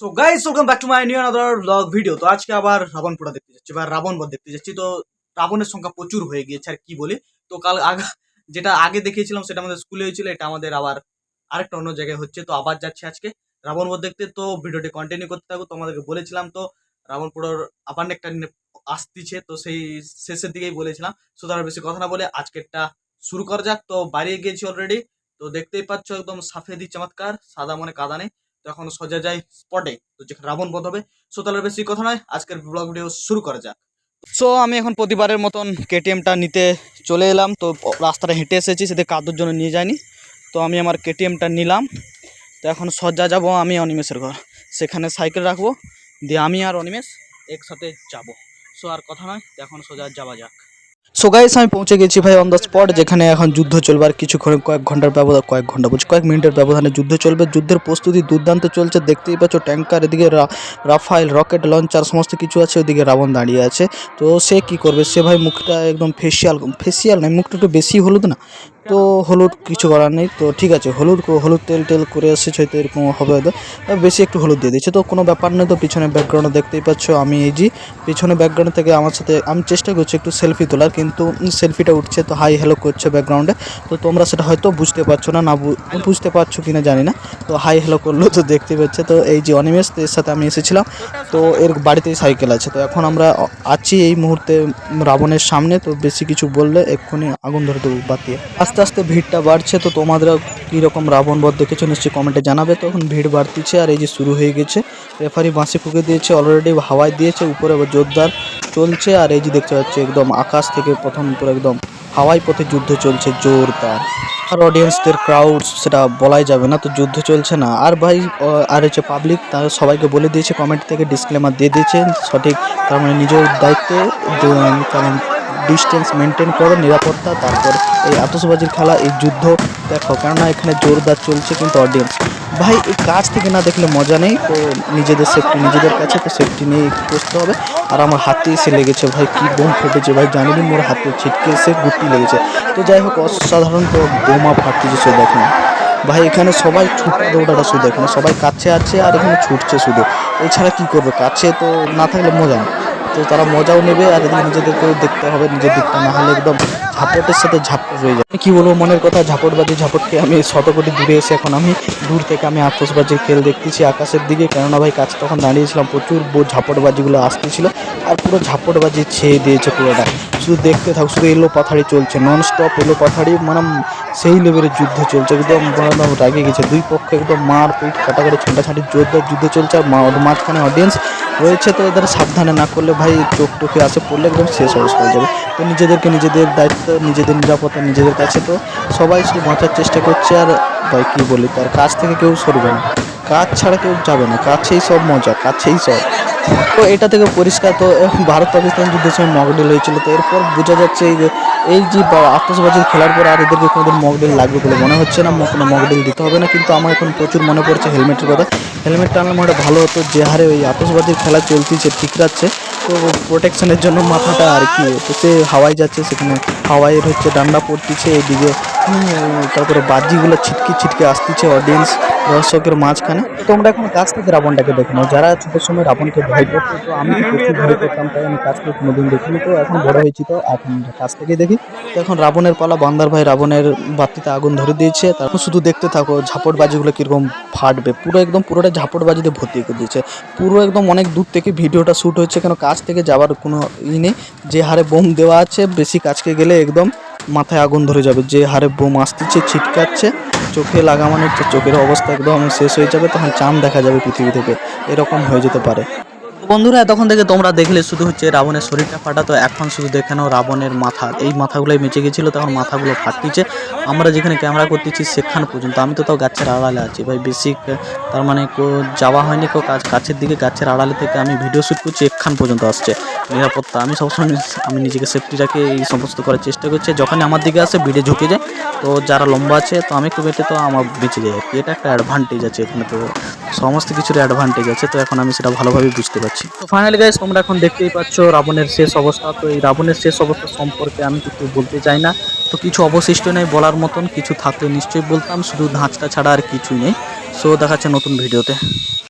So guys welcome back to my new another blog video তো আজকে আবার রাবণ পোড়া দেখতে যাচ্ছি, বা রাবণ বধ দেখতে যাচ্ছি। তো রাবণের সংখ্যা প্রচুর হয়ে গিয়েছে, আর কি বলি? তো কাল যেটা আগে দেখিয়েছিলাম, সেটা আমাদের স্কুলে হয়েছিল, এটা আমাদের আবার আরেকটা অন্য জায়গায় হচ্ছে। তো আবার যাচ্ছি আজকে রাবণ বধ দেখতে। তো ভিডিওটি কন্টিনিউ করতে থাকব তোমাদেরকে বলেছিলাম তো রাবণ পোড়ার আবার একটা আসতিছে, তো সেই শেষের দিকেই বলেছিলাম। সো তার বেশি কথা না বলে আজকেরটা শুরু করা যাক। তো বাইরে গিয়েছি অলরেডি তো দেখতেই পাচ্ছ, একদম সাফেদি চমৎকার, সাদা মনে কাদা নেই। তো এখন সোজা যাই স্পটে তো যেখানে রাবণ বধ হবে। সো তাহলে বেশি কথা নয়, আজকের ব্লগ ভিডিও শুরু করা যাক। সো আমি এখন প্রতিবারের মতন কেটিএমটা নিতে চলে এলাম, তো রাস্তাটা হেঁটে এসেছি সেটা কাদুর জন্য নিয়ে যায়নি তো আমি আমার কেটিএমটা নিলাম, তো এখন সজ্জা যাব আমি অনিমেষের ঘর। সেখানে সাইকেল রাখব, দিয়ে আমি আর অনিমেষ একসাথে যাব। সো আর কথা নয় এখন সোজা যাওয়া যাক। সো গাইস আমি পৌঁছে গেছি ভাই অন দ্য স্পট যেখানে এখন যুদ্ধ চলবে আর কিছুক্ষণ, কয়েক ঘণ্টার ব্যবধান, কয়েক ঘণ্টা বলছি, কয়েক মিনিটের ব্যবধানে যুদ্ধ চলবে। যুদ্ধের প্রস্তুতি দুর্দান্ত চলছে, দেখতেই পাচ্ছ ট্যাঙ্কার এদিকে রাফাইল রকেট লঞ্চার সমস্ত কিছু আছে ওদিকে রাবণ দাঁড়িয়ে আছে। তো সে কি করবে? সে ভাই মুখটা একদম ফেসিয়াল ফেসিয়াল নয়, মুখটা একটু বেশি হলুদ না? তো হলুদ কিছু করার নেই। তো ঠিক আছে, হলুদ হলুদ তেল টেল করে এসেছে হয়তো এরকম হবে হয়তো। বেশি একটু হলুদ দিয়ে দিচ্ছে। তো কোনো ব্যাপার নেই তো পিছনে ব্যাকগ্রাউন্ডে দেখতেই পাচ্ছ আমি এই যে পিছনে ব্যাকগ্রাউন্ড থেকে আমার সাথে আমি চেষ্টা করছি একটু সেলফি তোলার, কিন্তু সেলফিটা উঠছে তো হাই হ্যালো করছে ব্যাকগ্রাউন্ডে তো তোমরা সেটা হয়তো বুঝতে পারছ না না বুঝতে পারছ কি না জানি না। তো হাই হ্যালো করল তো দেখতে পাচ্ছে। তো এই যে অনিমেষ এর সাথে আমি এসেছিলাম। তো এর বাড়িতেই সাইকেল আছে। তো এখন আমরা আছি এই মুহূর্তে রাবণের সামনে। তো বেশি কিছু বললে এক্ষুনি আগুন ধরে দেবো বাতিয়ে আস্তে আস্তে ভিড়টা বাড়ছে, তো তোমরা কীরকম রাবণ বধ দেখেছ নিশ্চয়ই কমেন্টে জানাবে। তো এখন ভিড় বাড়তিছে আর এই যে শুরু হয়ে গেছে। রেফারি বাঁশি ফুঁকে দিয়েছে অলরেডি হাওয়ায় দিয়েছে, উপরে জোরদার চলছে আর এই যে দেখতে পাচ্ছি একদম আকাশ থেকে প্রথম পুরো একদম হাওয়াই পথে যুদ্ধ চলছে জোরদার। আর অডিয়েন্সদের ক্রাউড সেটা বলাই যাবে না, তো যুদ্ধ চলছে না। আর ভাই আর হচ্ছে পাবলিক তারা সবাইকে বলে দিয়েছে কমেন্ট থেকে ডিসক্লেমার দিয়ে দিয়েছে, সঠিক, তার মানে নিজের দায়িত্বে কারণ ডিস্টেন্স মেনটেন করো নিরাপত্তা, তারপর এই আতসবাজির খেলা, এই যুদ্ধ, দেখো কেননা এখানে জোরদার চলছে কিন্তু অডিয়েন্স ভাই, এই কাজ থেকে না দেখলে মজা নেই, তো নিজেদের সেফটি নিজেদের কাছে তো সেফটি নিয়ে করতে হবে। আর আমার হাতে এসে লেগেছে ভাই, কি বোম ফেটেছে ভাই, জানিনি মোর হাতে ছিটকে এসে গুটি লেগেছে। তো যাই হোক, অসাধারণ তো বোমা ফাটতেছে সে দেখেন ভাই, এখানে সবাই ছুটতে দৌড়াটা শুধু এখানে সবাই কাছে আছে আর এখানে ছুটছে শুধু। এছাড়া কি করবে, কাছে তো না থাকলে মজা নেই। তো তারা মজাও নেবে আর এদিকে নিজেদেরকেও দেখতে হবে, নিজের দিকটা না হলে একদম ঝাপটের সাথে ঝাপট রয়ে যায়। কি বলব, মনের কথা, ঝাপটবাজি, ঝাপটকে আমি শতকোটি দূরে এসে এখন আমি দূর থেকে আমি আতসবাজির খেল দেখতেছি আকাশের দিকে। কেননা ভাই, কাছে তখন দাঁড়িয়েছিলাম, প্রচুর ঝাপটবাজিগুলো আসতেছিল আর পুরো ঝাপটবাজি ছেয়ে দিয়েছে পুরোটা। শুধু দেখতে থাক, শুধু এলো পাথাড়ি চলছে নন স্টপ এলো পাথাড়ি মানে সেই লেভেলের যুদ্ধ চলছে, একদম একদম রাগে গেছে। দুই পক্ষে একদম মার পিট কাটাকাটি, ছোটাছাটি, জোরদার যুদ্ধ চলছে, আর মাঝখানে অডিয়েন্স রয়েছে তো এদের সাবধানে না করলে ভাই চোখ টোকে আসে পড়লে একদম শেষ অবস্থা হয়ে যাবে। তো নিজেদেরকে নিজেদের দায়িত্ব, নিজেদের নিরাপত্তা, নিজেদের কাছে তো সবাই শুধু বাঁচার চেষ্টা করছে আর ভাই কী বলি, তার কাজ থেকে কেউ সরবে না। কাজ ছাড়া কেউ যাবে না, কাছেই সব মজা, কাছেই সব। তো এটা থেকে পরিষ্কার, তো ভারত পাকিস্তান যুদ্ধের সময় মকডেল হয়েছিল, তো এরপর বোঝা যাচ্ছে এই যে এই যে আতশবাজির খেলার পর আর এদেরকে কোনোদিন মকডেল লাগবে বলে মনে হচ্ছে না কোনো মকডেল দিতে হবে না, কিন্তু আমার এখন প্রচুর মনে পড়ছে হেলমেটের কথা। হেলমেট টানলে মনে ভালো হতো, যে হারে ওই আতশবাজির খেলা চলতিছে, ঠিক রাখছে। তো প্রোটেকশনের জন্য মাথাটা আর কি, তো সে হাওয়ায় যাচ্ছে, সেখানে হাওয়াইয়ের হচ্ছে ডান্ডা পড়তিছে, এইদিকে তারপরে বাজিগুলো ছিটকে ছিটকে আসতেছে অডিয়েন্স দর্শকের মাঝখানে। তোমরা এখন কাছ থেকে রাবণটাকে দেখো নাও যারা ছোটোর সময় রাবণকে ভয় করতো, তো আমি ভয় করতাম, তাই আমি কাছ থেকে কোনোদিন দেখিনি। তো এখন বড় হয়েছি, তো এখন কাছ থেকে দেখি। তো এখন রাবণের পালা, বান্দার ভাই রাবণের বাতিতে আগুন ধরে দিয়েছে। তারপর শুধু দেখতে থাকো, ঝাপটবাজিগুলো কীরকম ফাটবে। পুরো একদম পুরোটা ঝাপটবাজিতে ভর্তি করে দিয়েছে। পুরো একদম অনেক দূর থেকে ভিডিওটা শ্যুট হচ্ছে কেন কাছ থেকে যাওয়ার কোনো ই নেই। যে হারে বোম দেওয়া আছে, বেশি কাছকে গেলে একদম মাথায় আগুন ধরে যাবে। যে হারে বোম আসতেছে, ছিটকাচ্ছে চোখে লাগা মানে চোখের অবস্থা একদম শেষ হয়ে যাবে, তখন চাঁদ দেখা যাবে পৃথিবী থেকে। এরকম হয়ে যেতে পারে। বন্ধুরা তখন থেকে তোমরা দেখলে শুধু হচ্ছে রাবণের শরীরটা ফাটা। তো এখন শুধু দেখে নাও রাবণের মাথা। এই মাথাগুলোই বেঁচে গেছিল, তখন মাথাগুলো ফাটতিছে। আমরা যেখানে ক্যামেরা করতেছি সেখানে পর্যন্ত। আমি তো তাও গাছের আড়ালে আছি। ভাই বেশি তার মানে যাওয়া হয়নি কেউ কাজ গাছের দিকে, গাছের আড়ালে থেকে আমি ভিডিও শ্যুট করছি, এখান পর্যন্ত আসছে। নিরাপত্তা। আমি সবসময় আমি নিজেকে সেফটি রাখে, এই সমস্ত করার চেষ্টা করছি। যখন আমার দিকে আসে ভিড়ে ঝুঁকে যায়। তো যারা লম্বা আছে, তো আমি একটু বেটে তো আমার বেঁচে যায় এটা একটা অ্যাডভান্টেজ আছে এখানে তো, সমস্ত কিছুর অ্যাডভান্টেজ আছে। তো এখন আমি সেটা ভালোভাবে বুঝতে পারছি। তো ফাইনালি গাইজ তোমরা এখন দেখতেই পাচ্ছ রাবণের শেষ অবস্থা। তো এই রাবণের শেষ অবস্থা সম্পর্কে আমি কিছু বলতে চাই না। তো কিছু অবশিষ্ট নেই বলার মতন, কিছু থাকলে নিশ্চয়ই বলতাম, শুধু ধাঁচটা ছাড়া আর কিছুই নেই। সো দেখাচ্ছে নতুন ভিডিওতে